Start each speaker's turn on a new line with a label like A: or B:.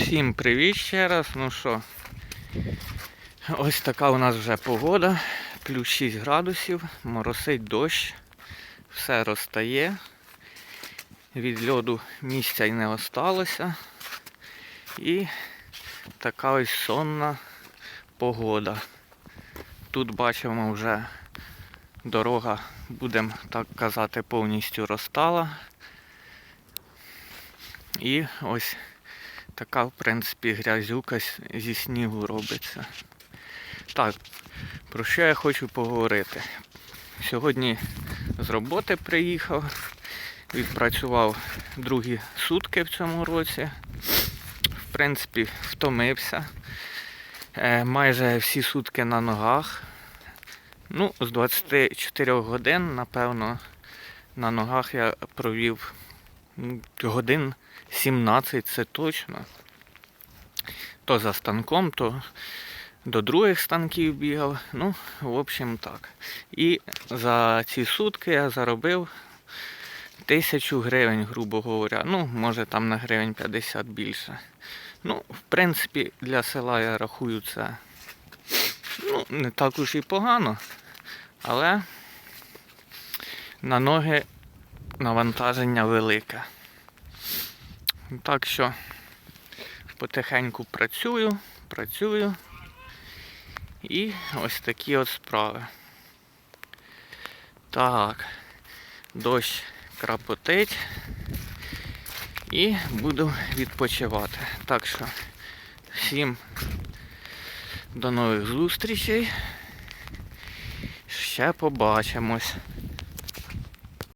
A: Всім привіт ще раз. Ну що, ось така у нас вже погода. Плюс 6 градусів, моросить дощ, все розтає. Від льоду місця й не осталося. І така ось сонна погода. Тут бачимо вже дорога, будемо так казати, повністю розтала. І ось така, в принципі, грязюка зі снігу робиться. Так, про що я хочу поговорити? Сьогодні з роботи приїхав, відпрацював другі сутки в цьому році. В принципі, втомився. Е, майже всі сутки на ногах. Ну, з 24 годин, напевно, на ногах я провів годин 17, це точно. То за станком, то до других станків бігав. Ну, в общем так. І за ці сутки я заробив тисячу гривень, грубо говоря. Ну, може там на гривень 50 більше. Ну, в принципі, для села я рахую це ну, не так уж і погано, але на ноги навантаження велике. Так що потихеньку працюю, працюю. І ось такі от справи. Так, дощ крапотить. І буду відпочивати. Так що всім до нових зустрічей. Ще побачимось.